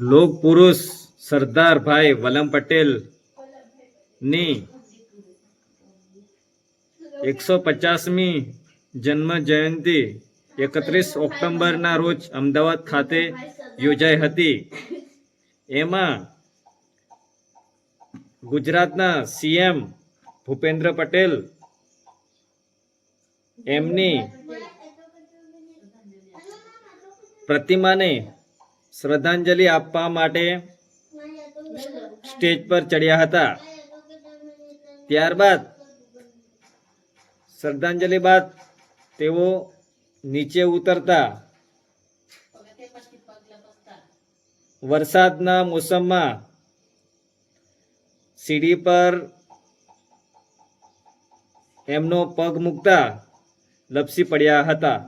લોક પુરુષ સરદાર ભાઈ વલ્લભ પટેલની એકસો પચાસમી જન્મ જયંતિ એકત્રીસ ઓક્ટોબરના રોજ અમદાવાદ ખાતે યોજાઈ હતી. એમાં ગુજરાતના સીએમ ભૂપેન્દ્ર પટેલ એમની પ્રતિમાને શ્રદ્ધાંજલિ આપવા માટે સ્ટેજ પર ચડ્યા હતા. ત્યારબાદ શ્રદ્ધાંજલિ બાદ તેઓ નીચે ઉતરતા. વરસાદના મોસમમાં સીડી પર એમનો પગ મૂકતા લપસી પડ્યા હતા.